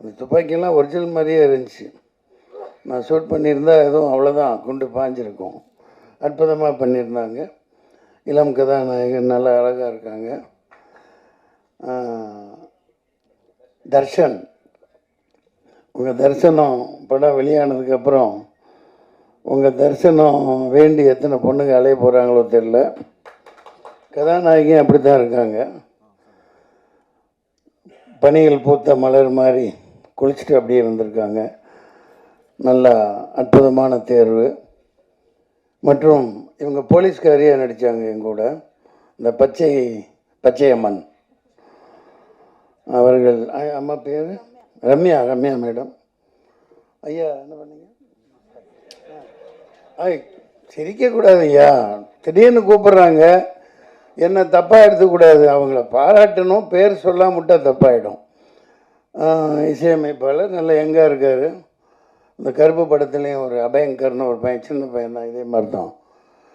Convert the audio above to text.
அந்த துப்பாக்கியெல்லாம் ஒரிஜினல் மாதிரியே இருந்துச்சு. நான் ஷூட் பண்ணியிருந்தா எதுவும் அவ்வளோதான் குண்டு பாஞ்சிருக்கும். அற்புதமாக பண்ணியிருந்தாங்க. இளம் கதாநாயகன் நல்லா அழகாக இருக்காங்க. தர்ஷன். உங்கள் தரிசனம் படம் வெளியானதுக்கப்புறம் உங்கள் தரிசனம் வேண்டி எத்தனை பொண்ணுங்க அலைய போகிறாங்களோ தெரில கதாநாயகி அப்படி தான் இருக்காங்க. பனிகள் பூத்த மலர் மாதிரி. குளிச்சுட்டு அப்படியே இருந்திருக்காங்க. நல்லா அற்புதமான தேர்வு. மற்றும் இவங்க போலீஸ்காரியாக நடித்தாங்க எங்கூட இந்த பச்சை பச்சையம்மன். அவர்கள் அம்மா பேர்? ரம்யா ரம்யா மேடம். ஐயா என்ன பண்ணீங்க? ஐ சிரிக்கக்கூடாது ஐயா திடீர்னு கூப்பிட்றாங்க. என்ன தப்பாக எடுத்துக்கூடாது. அவங்கள பாராட்டணும் பேர் சொல்லாம தப்பாகிடும் இசையமைப்பாளர் நல்ல யங்காக இருக்கார். இந்த கருப்பு படத்துலேயும் ஒரு அபயங்கர்னு ஒரு பையன் சின்ன பையன் தான் இதே மாதிரி தான்